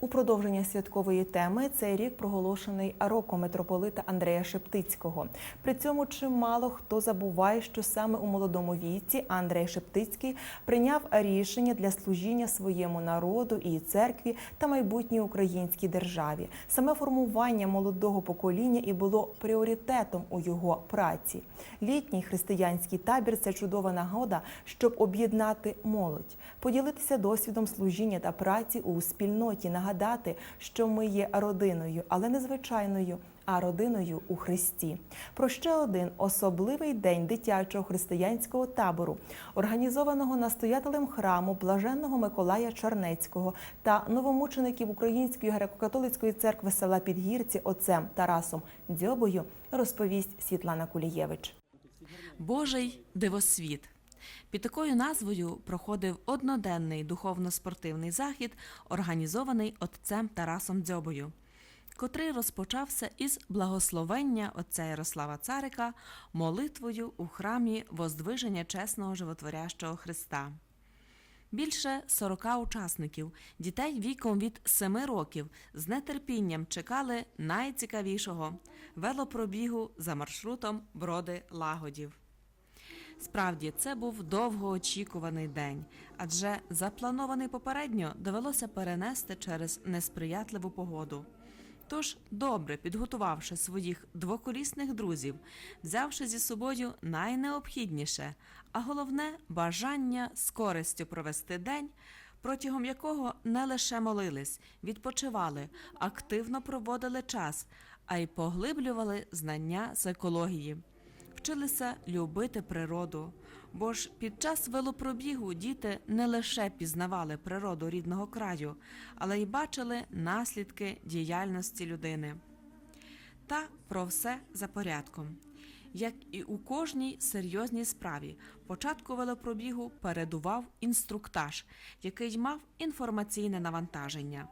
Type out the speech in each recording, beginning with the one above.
У продовження святкової теми цей рік проголошений роком митрополита Андрея Шептицького. При цьому чимало хто забуває, що саме у молодому віці Андрей Шептицький прийняв рішення для служіння своєму народу і церкві та майбутній українській державі. Саме формування молодого покоління і було пріоритетом у його праці. Літній християнський табір це чудова нагода, щоб об'єднати молодь, поділитися досвідом служіння та праці у спільноті, нагадати, що ми є родиною, але не звичайною, а родиною у Христі. Про ще один особливий день дитячого християнського табору, організованого настоятелем храму блаженного Миколая Чернецького та новомучеників Української греко-католицької церкви села Підгірці отцем Тарасом Дзьобою, розповість Світлана Кулієвич. Божий дивосвіт. Під такою назвою проходив одноденний духовно-спортивний захід, організований отцем Тарасом Дзьобою, котрий розпочався із благословення отця Ярослава Царика молитвою у храмі Воздвиження чесного животворящого Христа. Більше 40 учасників, дітей віком від 7 років, з нетерпінням чекали найцікавішого велопробігу за маршрутом Броди Лагодів. Справді, це був довгоочікуваний день, адже запланований попередньо довелося перенести через несприятливу погоду. Тож, добре підготувавши своїх двоколісних друзів, взявши зі собою найнеобхідніше, а головне бажання з користю провести день, протягом якого не лише молились, відпочивали, активно проводили час, а й поглиблювали знання з екології. Вчилися любити природу, бо ж під час велопробігу діти не лише пізнавали природу рідного краю, але й бачили наслідки діяльності людини. Та про все за порядком. Як і у кожній серйозній справі, початку велопробігу передував інструктаж, який мав інформаційне навантаження.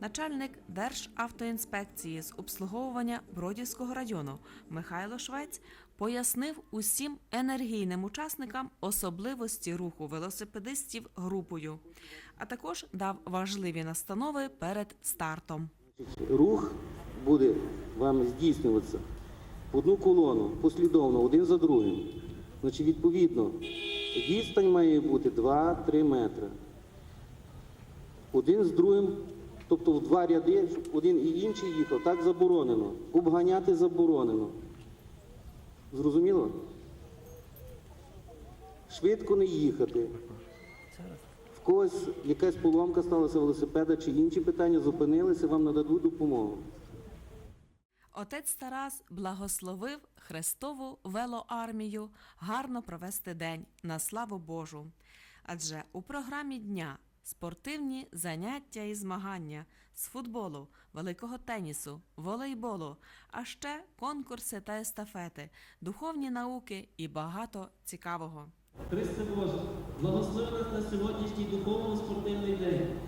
Начальник Державтоінспекції з обслуговування Бродівського району Михайло Швець пояснив усім енергійним учасникам особливості руху велосипедистів групою, а також дав важливі настанови перед стартом. Рух буде вам здійснюватися в одну колону, послідовно, один за другим. Значить, відповідно, відстань має бути 2-3 метри. Один з другим, тобто в два ряди, один і інший їхав, так заборонено. Обганяти заборонено. Зрозуміло? Швидко не їхати. В когось якась поломка сталася велосипеда чи інші питання, зупинилися, вам нададуть допомогу. Отець Тарас благословив Христову велоармію гарно провести день на славу Божу. Адже у програмі дня спортивні заняття і змагання з футболу, великого тенісу, волейболу, а ще конкурси та естафети, духовні науки і багато цікавого. Христе Боже, благослови нас на сьогоднішній духовно-спортивний день,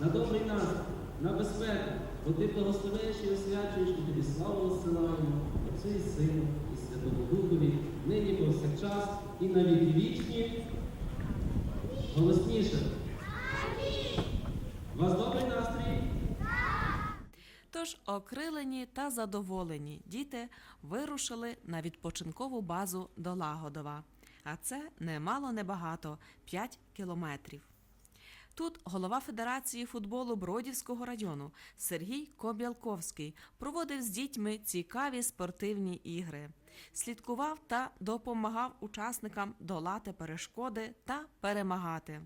на добрий настрій, на безпеку, бо ти благословиш і освячуєш тобі славу розсилаємо, Отцю і Сину, і Святому Духові, нині повсякчас і на віки вічні. Голосніше. У вас добрий настрій? Тож окрилені та задоволені діти вирушили на відпочинкову базу до Лагодова. А це немало небагато 5 кілометрів. Тут голова Федерації футболу Бродівського району Сергій Кобялковський проводив з дітьми цікаві спортивні ігри, слідкував та допомагав учасникам долати перешкоди та перемагати.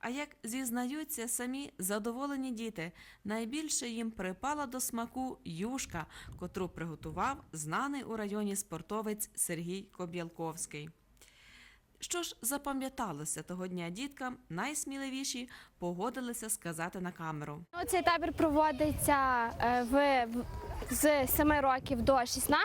А як зізнаються самі задоволені діти, найбільше їм припала до смаку юшка, котру приготував знаний у районі спортовець Сергій Коб'ялковський. Що ж запам'яталося того дня діткам, найсміливіші погодилися сказати на камеру. Цей табір проводиться е, в- з 7 років до 16.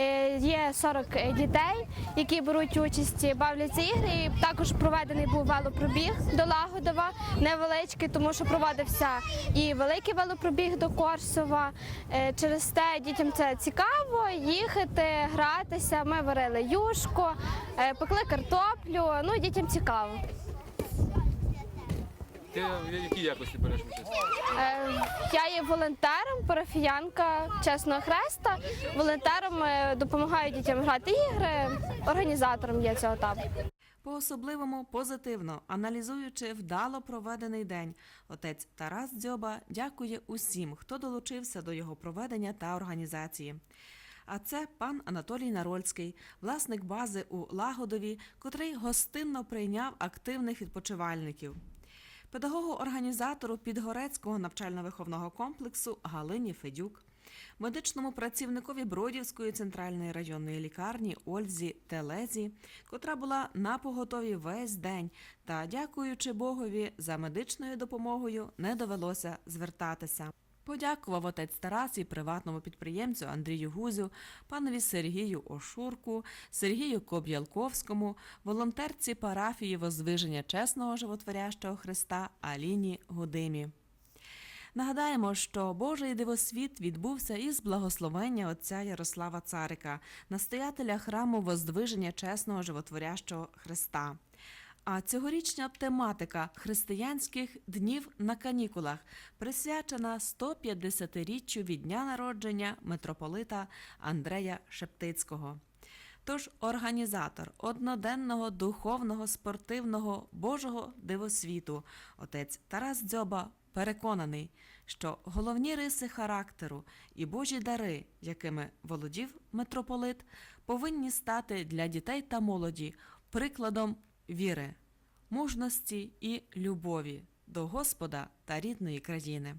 Е, Є 40 дітей, які беруть участь, бавляться ігри. І також проведений був велопробіг до Лагодова, невеличкий, тому що проводився і великий велопробіг до Корсова. Е, Через те дітям це цікаво їхати, гратися. Ми варили юшку, е, пекли картоплю. Ну, дітям цікаво. Ти в якій якості береш участь? Е, Я є волонтером, парафіянка Чесного Хреста. Волонтером е, допомагаю дітям грати ігри, організатором є цього табору. По-особливому позитивно аналізуючи вдало проведений день, отець Тарас Дзьоба дякує усім, хто долучився до його проведення та організації. А це пан Анатолій Нарольський, власник бази у Лагодові, котрий гостинно прийняв активних відпочивальників. Педагогу-організатору Підгорецького навчально-виховного комплексу Галині Федюк, медичному працівникові Бродівської центральної районної лікарні Ользі Телезі, котра була на поготові весь день, та дякуючи Богові за медичною допомогою, не довелося звертатися. Подякував отець Тарас і приватному підприємцю Андрію Гузю, панові Сергію Ошурку, Сергію Коб'ялковському, волонтерці парафії Возвиження чесного животворящого Христа Аліні Гудимі. Нагадаємо, що Божий дивосвіт відбувся із благословення отця Ярослава Царика, настоятеля храму Воздвиження чесного животворящого Христа. А цьогорічня тематика християнських днів на канікулах присвячена 150-річчю від дня народження митрополита Андрея Шептицького. Тож організатор одноденного духовного спортивного Божого дивосвіту, отець Тарас Дзьоба, переконаний, що головні риси характеру і Божі дари, якими володів митрополит, повинні стати для дітей та молоді прикладом віри, мужності і любові до Господа та рідної країни.